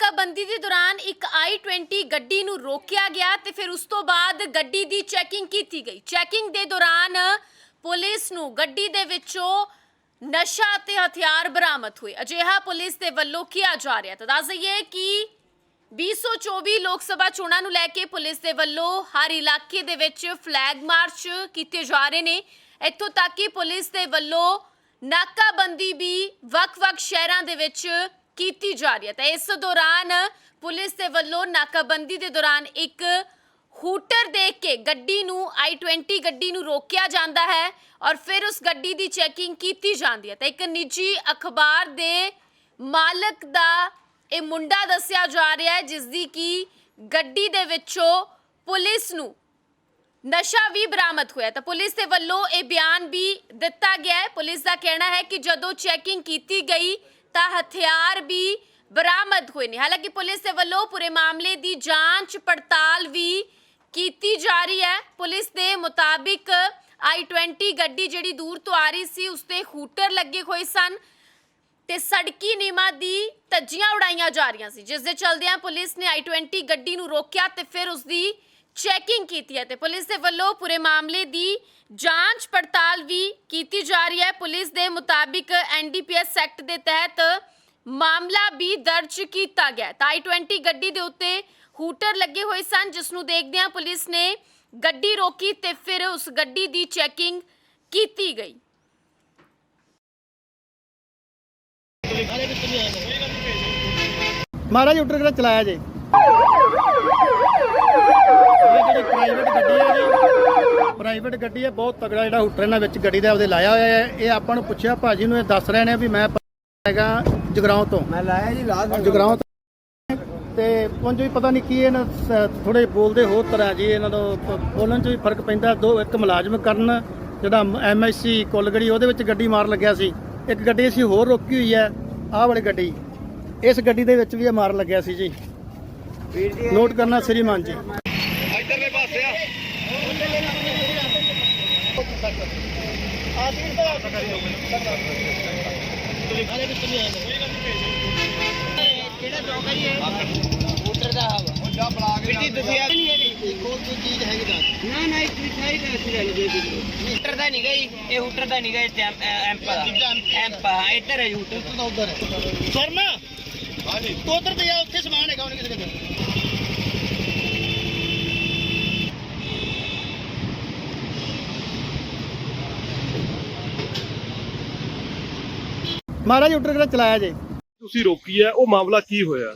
ਨਾਕਾਬੰਦੀ ਦੇ ਦੌਰਾਨ ਇੱਕ i20 ਗੱਡੀ ਨੂੰ ਰੋਕਿਆ ਗਿਆ ਤੇ ਫਿਰ ਉਸ ਤੋਂ ਬਾਅਦ ਗੱਡੀ ਦੀ ਚੈਕਿੰਗ ਕੀਤੀ ਗਈ। ਚੈਕਿੰਗ ਦੇ ਦੌਰਾਨ ਪੁਲਿਸ ਨੂੰ ਗੱਡੀ ਦੇ ਵਿੱਚੋਂ ਨਸ਼ਾ ਤੇ ਹਥਿਆਰ ਬਰਾਮਦ ਹੋਏ। ਅਜਿਹਾ ਪੁਲਿਸ ਦੇ ਵੱਲੋਂ ਕੀਤਾ ਜਾ ਰਿਹਾ ਤਾਂ ਦੱਸ ਦਈਏ ਕਿ 2024 ਲੋਕ ਸਭਾ ਚੋਣਾਂ ਨੂੰ ਲੈ ਕੇ ਪੁਲਿਸ ਦੇ ਵੱਲੋਂ ਹਰ ਇਲਾਕੇ ਦੇ ਵਿੱਚ ਫਲੈਗ ਮਾਰਚ ਕੀਤੇ ਜਾ ਰਹੇ ਨੇ। ਇੱਥੋਂ ਤੱਕ ਕਿ ਪੁਲਿਸ ਦੇ ਵੱਲੋਂ ਨਾਕਾਬੰਦੀ ਵੀ ਵੱਖ-ਵੱਖ ਸ਼ਹਿਰਾਂ ਦੇ ਵਿੱਚ ਕੀਤੀ ਜਾ ਰਹੀ ਹੈ। ਤਾਂ ਇਸ ਦੌਰਾਨ ਪੁਲਿਸ ਦੇ ਵੱਲੋਂ ਨਾਕਾਬੰਦੀ ਦੇ ਦੌਰਾਨ ਇੱਕ ਹੂਟਰ ਦੇਖ ਕੇ ਗੱਡੀ ਨੂੰ i20 ਗੱਡੀ ਨੂੰ ਰੋਕਿਆ ਜਾਂਦਾ ਹੈ ਔਰ ਫਿਰ ਉਸ ਗੱਡੀ ਦੀ ਚੈਕਿੰਗ ਕੀਤੀ ਜਾਂਦੀ ਹੈ। ਤਾਂ ਇੱਕ ਨਿੱਜੀ ਅਖਬਾਰ ਦੇ ਮਾਲਕ ਦਾ ਇਹ ਮੁੰਡਾ ਦੱਸਿਆ ਜਾ ਰਿਹਾ ਹੈ ਜਿਸ ਦੀ ਕਿ ਗੱਡੀ ਦੇ ਵਿੱਚੋਂ ਪੁਲਿਸ ਨੂੰ ਨਸ਼ਾ ਵੀ ਬਰਾਮਦ ਹੋਇਆ ਤਾਂ ਪੁਲਿਸ ਦੇ ਵੱਲੋਂ ਇਹ ਬਿਆਨ ਵੀ ਦਿੱਤਾ ਗਿਆ ਹੈ। ਪੁਲਿਸ ਦਾ ਕਹਿਣਾ ਹੈ ਕਿ ਜਦੋਂ ਚੈਕਿੰਗ ਕੀਤੀ ਗਈ ਤਾਂ ਹਥਿਆਰ ਵੀ ਬਰਾਮਦ ਹੋਏ ਨੇ। ਹਾਲਾਂਕਿ ਪੁਲਿਸ ਦੇ ਵੱਲੋਂ ਪੂਰੇ ਮਾਮਲੇ ਦੀ ਜਾਂਚ ਪੜਤਾਲ ਵੀ ਕੀਤੀ ਜਾ ਰਹੀ ਹੈ। ਪੁਲਿਸ ਦੇ ਮੁਤਾਬਿਕ i20 ਗੱਡੀ ਜਿਹੜੀ ਦੂਰ ਤੋਂ ਆ ਰਹੀ ਸੀ, ਉਸ ਤੇ ਹੂਟਰ ਲੱਗੇ ਹੋਏ ਸਨ ਤੇ ਸੜਕੀ ਨਿਯਮਾਂ ਦੀ ਧੱਜੀਆਂ ਉਡਾਈਆਂ ਜਾ ਰਹੀਆਂ ਸੀ। ਜਿਸ ਦੇ ਚਲਦਿਆਂ ਪੁਲਿਸ ਨੇ i20 ਗੱਡੀ ਨੂੰ ਰੋਕਿਆ ਤੇ ਫਿਰ ਉਸ ਦੀ ਚੈਕਿੰਗ ਕੀਤੀ ਹੈ ਤੇ ਪੁਲਿਸ ਦੇ ਵੱਲੋਂ ਪੂਰੇ ਮਾਮਲੇ ਦੀ ਜਾਂਚ ਪੜਤਾਲ ਵੀ ਕੀਤੀ ਜਾ ਰਹੀ ਹੈ। ਪੁਲਿਸ ਦੇ ਮੁਤਾਬਿਕ ਐਨਡੀਪੀਐਸ ਐਕਟ ਦੇ ਤਹਿਤ ਮਾਮਲਾ ਵੀ ਦਰਜ ਕੀਤਾ ਗਿਆ ਹੈ। ਤਾਂ i20 ਗੱਡੀ ਦੇ ਉੱਤੇ ਹੂਟਰ ਲੱਗੇ ਹੋਏ ਸਨ, ਜਿਸ ਨੂੰ ਦੇਖਦਿਆਂ ਪੁਲਿਸ ਨੇ ਗੱਡੀ ਰੋਕੀ ਤੇ ਫਿਰ ਉਸ ਗੱਡੀ ਦੀ ਚੈਕਿੰਗ ਕੀਤੀ ਗਈ। ਮਹਾਰਾਜ ਉੱਟਰ ਕਿਹੜਾ ਚਲਾਇਆ ਜੇ ਇਹ ਜਿਹੜੀ ਪ੍ਰਾਈਵੇਟ ਗੱਡੀ ਹੈ ਜੀ ਪ੍ਰਾਈਵੇਟ ਗੱਡੀ ਹੈ ਬਹੁਤ ਤਗੜਾ ਜਿਹੜਾ ਹੂਟਰ ਇਹਨਾਂ ਵਿੱਚ ਗੱਡੀ ਦੇ ਆਪਦੇ ਲਾਇਆ ਹੋਇਆ ਹੈ। ਇਹ ਆਪਾਂ ਨੂੰ ਪੁੱਛਿਆ ਭਾਜੀ ਨੂੰ ਇਹ ਦੱਸ ਰਹੇ ਨੇ ਵੀ ਮੈਂ ਹੈਗਾ ਜਗਰਾਉਂ ਤੋਂ। ਮੈਂ ਲਾਇਆ ਜੀ ਲਾਲ ਜਗਰਾਉਂ ਤੋਂ। ਤੇ ਪੁੰਜ ਵੀ ਪਤਾ ਨਹੀਂ ਕੀ ਇਹਨਾਂ ਥੋੜੇ ਬੋਲਦੇ ਹੋਰ ਤਰ੍ਹਾਂ ਜੀ ਇਹਨਾਂ ਨੂੰ ਬੋਲਣ 'ਚ ਵੀ ਫ਼ਰਕ ਪੈਂਦਾ। ਦੋ ਇੱਕ ਮੁਲਾਜ਼ਮ ਕਰਨ ਜਿਹੜਾ ਐਮਐਸਸੀ ਕੁੱਲਗੜੀ ਉਹਦੇ ਵਿੱਚ ਗੱਡੀ ਮਾਰ ਲੱਗਿਆ ਸੀ। ਇੱਕ ਗੱਡੀ ਅਸੀਂ ਹੋਰ ਰੋਕੀ ਹੋਈ ਹੈ ਆਹ ਵਾਲੀ ਗੱਡੀ। ਇਸ ਗੱਡੀ ਦੇ ਵਿੱਚ ਵੀ ਇਹ ਮਾਰ ਲੱਗਿਆ ਸੀ ਜੀ। ਨੋਟ ਕਰਨਾ ਸ੍ਰੀਮਾਨ ਜੀ। ਕਿਹੜਾ ਚੌਕ ਹੈ ਜੀ ਇਹ ਮੋਟਰ ਦਾ ਹਵਾ ਵੀਰ ਜੀ ਤੁਸੀਂ ਆ ਨਹੀਂ ਜੀ ਕੋਈ ਚੀਜ਼ ਹੈਗੀ ਦੱਸ ਨਾ ਨਾ ਇੱਕ ਮਿਠਾਈ ਦਾ ਅਸੀਂ ਲੈਣੀ ਜੀ ਹੂਟਰ ਦਾ ਨਹੀਂ ਗਈ ਇਹ ਹੂਟਰ ਦਾ ਨਹੀਂ ਗਈ ਐਂਪ ਦਾ ਐਂਪ ਹਾਂ ਇੱਧਰ ਹੈ ਹੂਟਰ ਤਾਂ ਉਧਰ ਸਰਨ ਹਾਂਜੀ। ਤੂੰ ਉਧਰ ਤੇ ਜਾ ਉੱਥੇ ਸਮਾਨ ਹੈਗਾ ਉਹਨੇ ਕਿਸੇ ਦੇ ਮਹਾਰਾਜ ਉੱਟਰ ਕਿਹੜਾ ਚਲਾਇਆ ਜੇ? ਤੁਸੀਂ ਰੋਕੀ ਹੈ ਉਹ ਮਾਮਲਾ ਕੀ ਹੋਇਆ?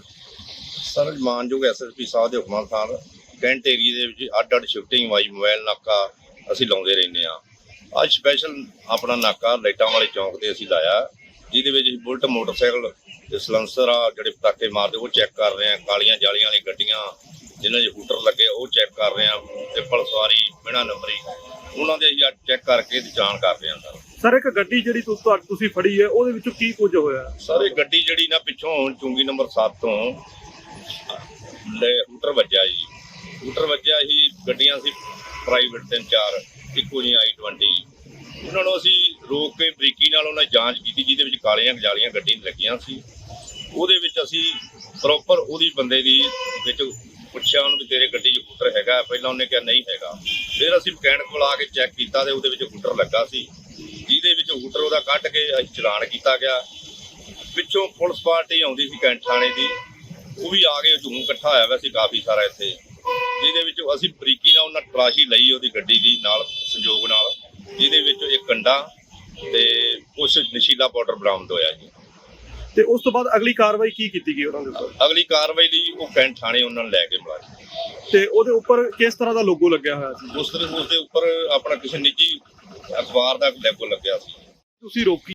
ਸਰ ਮਾਨਯੋਗ ਐਸਐਸਪੀ ਸਾਹਿਬ ਦੇ ਹੁਕਮਾਂ ਅਨੁਸਾਰ ਕੈਂਟ ਏਰੀਏ ਦੇ ਵਿੱਚ ਅੱਡ ਅੱਡ ਸ਼ਿਫਟਿੰਗ ਵਾਈ ਮੋਬਾਈਲ ਨਾਕਾ ਅਸੀਂ ਲਾਉਂਦੇ ਰਹਿੰਦੇ ਆ ਅੱਜ ਸਪੈਸ਼ਲ ਆਪਣਾ ਨਾਕਾ ਲਾਈਟਾਂ ਵਾਲੇ ਚੌਂਕ ਤੇ ਅਸੀਂ ਲਾਇਆ ਜਿਹਦੇ ਵਿੱਚ ਅਸੀਂ ਬੁਲਟ ਮੋਟਰਸਾਈਕਲ ਤੇ ਸਲੈਂਸਰ ਆ ਜਿਹੜੇ ਪਟਾਕੇ ਮਾਰਦੇ ਉਹ ਚੈੱਕ ਕਰ ਰਹੇ ਆ ਕਾਲੀਆਂ ਜਾਲੀਆਂ ਵਾਲੀ ਗੱਡੀਆਂ ਜਿਨ੍ਹਾਂ 'ਚ ਹੂਟਰ ਲੱਗੇ ਉਹ ਚੈੱਕ ਕਰ ਰਹੇ ਆ ਟ੍ਰਿਪਲ ਸਵਾਰੀ ਬਿਨਾਂ ਨੰਬਰੀ ਉਹਨਾਂ ਦੇ ਅਸੀਂ ਅੱਜ ਚੈੱਕ ਕਰਕੇ ਜਾਂਚ ਕਰ ਰਹੇ ਆ ਸਰ, ਇੱਕ ਗੱਡੀ ਜਿਹੜੀ ਤੁ- ਤੁਹਾਡੀ ਤੁਸੀਂ ਫੜੀ ਹੈ, ਉਹਦੇ ਵਿੱਚੋਂ ਕੀ ਕੁਝ ਹੋਇਆ? ਸਰ ਗੱਡੀ ਜਿਹੜੀ ਨਾ ਪਿੱਛੋਂ ਚੁੰਗੀ ਨੰਬਰ 7 ਤੋਂ ਲੈ, ਹੂਟਰ ਵੱਜਿਆ ਜੀ। ਹੂਟਰ ਵੱਜਿਆ ਹੀ ਗੱਡੀਆਂ ਸੀ ਪ੍ਰਾਈਵੇਟ ਤਿੰਨ ਚਾਰ, ਇੱਕੋ ਜਿਹੀ i20 ਉਹਨਾਂ ਨੂੰ ਅਸੀਂ ਰੋਕ ਕੇ ਬਰੀਕੀ ਨਾਲ ਉਹਨਾਂ ਦੀ ਜਾਂਚ ਕੀਤੀ, ਜਿਹਦੇ ਵਿੱਚ ਕਾਲੀਆਂ ਗਜਾਲੀਆਂ ਗੱਡੀ ਲੱਗੀਆਂ ਸੀ। ਉਹਦੇ ਵਿੱਚ ਅਸੀਂ ਪ੍ਰੋਪਰ ਉਹਦੀ ਬੰਦੇ ਦੀ ਵਿੱਚ ਪੁੱਛਿਆ ਉਹਨੂੰ ਵੀ ਤੇਰੇ ਗੱਡੀ 'ਚ ਹੂਟਰ ਹੈਗਾ, ਪਹਿਲਾਂ ਉਹਨੇ ਕਿਹਾ ਨਹੀਂ ਹੈਗਾ। ਫਿਰ ਅਸੀਂ ਮਕੈਨਿਕ ਕੋਲ ਆ ਕੇ ਚੈੱਕ ਕੀਤਾ ਤੇ ਉਹਦੇ ਵਿੱਚ ਹੂਟਰ ਲੱਗਾ ਸੀ। ਜਿਹਦੇ ਵਿੱਚ ਹੂਟਰ ਉਹਦਾ ਕੱਢ ਕੇ ਅਸੀਂ ਚਲਾਨ ਕੀਤਾ ਗਿਆ। ਪਿੱਛੋਂ ਪੁਲਿਸ ਪਾਰਟੀ ਆਉਂਦੀ ਸੀ ਕੈਂਟ ਥਾਣੇ ਦੀ। ਉਹ ਵੀ ਆ ਕੇ ਝੂਮ ਇਕੱਠਾ ਹੋਇਆ ਵੈਸੇ ਕਾਫੀ ਸਾਰਾ ਇੱਥੇ। ਜਿਹਦੇ ਵਿੱਚ ਅਸੀਂ ਬਰੀਕੀ ਨਾਲ ਉਹਨਾਂ ਤਲਾਸ਼ੀ ਲਈ ਉਹਦੀ ਗੱਡੀ ਦੀ ਨਾਲ, ਸੰਯੋਗ ਨਾਲ। ਜਿਹਦੇ ਵਿੱਚ ਇੱਕ ਕੰਡਾ ਤੇ ਕੁਛ ਨਸ਼ੀਲਾ ਪਾਊਡਰ ਬਰਾਮਦ ਹੋਇਆ ਜੀ। ਤੇ ਉਸ ਤੋਂ ਬਾਅਦ ਅਗਲੀ ਕਾਰਵਾਈ ਕੀ ਕੀਤੀ ਗਈ ਉਹਨਾਂ ਦੇ ਉੱਪਰ? ਅਗਲੀ ਕਾਰਵਾਈ ਲਈ ਉਹ ਕੈਂਟ ਥਾਣੇ ਉਹਨਾਂ ਨੂੰ ਲੈ ਕੇ ਬੁਲਾਇਆ ਤੇ ਉਹਦੇ ਉੱਪਰ ਕਿਸ ਤਰ੍ਹਾਂ ਦਾ ਲੋਗੋ ਲੱਗਿਆ ਹੋਇਆ ਸੀ? ਉਸ ਦੇ ਉਸ ਦੇ ਉੱਪਰ ਆਪਣਾ ਕਿਸੇ ਨਿੱਜੀ ਅਖਬਾਰ ਦਾ ਲੈਗੋ ਲੱਗਿਆ ਸੀ। ਤੁਸੀਂ ਰੋਕੀ